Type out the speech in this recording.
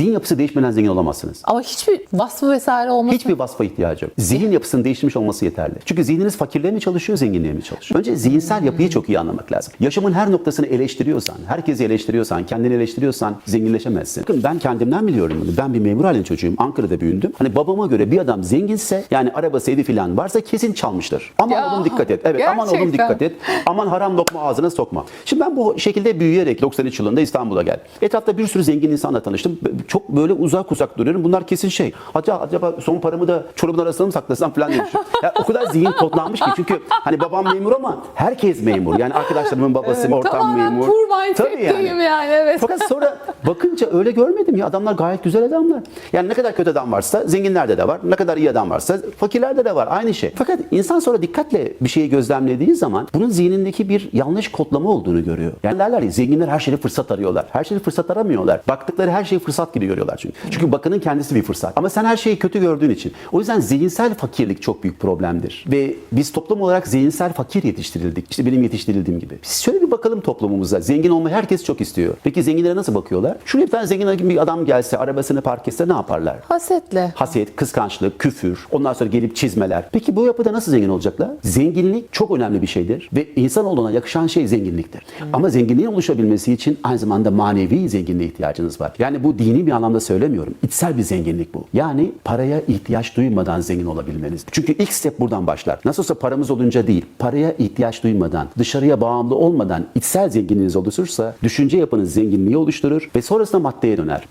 Zihin yapısı değişmeden zengin olamazsınız. Ama hiçbir vasfı vesaire olması Hiçbir vasfa ihtiyacı yok. Zihin yapısının değişmiş olması yeterli. Çünkü zihniniz fakirliğe mi çalışıyor, zenginliğe mi çalışıyor? Önce zihinsel yapıyı çok iyi anlamak lazım. Yaşamın her noktasını eleştiriyorsan, herkesi eleştiriyorsan, kendini eleştiriyorsan zenginleşemezsin. Bakın ben kendimden biliyorum bunu. Ben bir memur ailenin çocuğuyum. Ankara'da büyüdüm. Hani babama göre bir adam zenginse yani arabası evi falan varsa kesin çalmıştır. Aman Ya, oğlum dikkat et. Evet aman oğlum gerçekten. dikkat et. Aman haram lokma ağzına sokma. Şimdi ben bu şekilde büyüyerek 93 yılında İstanbul'a geldim. Etrafta bir sürü zengin insanla tanıştım. Çok böyle uzak uzak duruyorum. Bunlar kesin şey. Acaba, acaba son paramı da çorabın arasına mı saklasam falan diye düşünüyorum. Ya o kadar zihin kodlanmış ki çünkü hani babam memur ama herkes memur. Yani arkadaşlarımın babası ortam Tamamen memur. poor mindset'teyim yani. evet. Fakat sonra bakınca öyle görmedim ya adamlar gayet güzel adamlar. Yani ne kadar kötü adam varsa zenginlerde de var. Ne kadar iyi adam varsa fakirlerde de var. Aynı şey. Fakat insan sonra dikkatle bir şeyi gözlemlediği zaman bunun zihnindeki bir yanlış kodlama olduğunu görüyor. Yani derler ya zenginler her şeyi fırsat arıyorlar. Her şeyi fırsat aramıyorlar. Baktıkları her şeyi fırsat gibi görüyorlar çünkü. Çünkü bakının kendisi bir fırsat. Ama sen her şeyi kötü gördüğün için. O yüzden zihinsel fakirlik çok büyük problemdir. Ve biz toplum olarak zihinsel fakir yetiştirildik. İşte benim yetiştirildiğim gibi. Biz şöyle bir bakalım toplumumuza. Zengin olmayı herkes çok istiyor. Peki zenginlere nasıl bakıyorlar? Şuraya bir tane zengin bir adam gelse, arabasını park etse ne yaparlar? Hasetle. Haset, kıskançlık, küfür, ondan sonra gelip çizmeler. Peki bu yapıda nasıl zengin olacaklar? Zenginlik çok önemli bir şeydir ve insanoğluna yakışan şey zenginliktir. Ama zenginliğin oluşabilmesi için aynı zamanda manevi zenginliğe ihtiyacınız var. Yani bu dini bir anlamda söylemiyorum. İçsel bir zenginlik bu. Yani paraya ihtiyaç duymadan zengin olabilmeniz. Çünkü ilk step buradan başlar. Nasıl olsa paramız olunca değil, paraya ihtiyaç duymadan, dışarıya bağımlı olmadan içsel zenginliğiniz oluşursa düşünce yapınız zenginliği oluşturur ve sonrasında maddeye döner.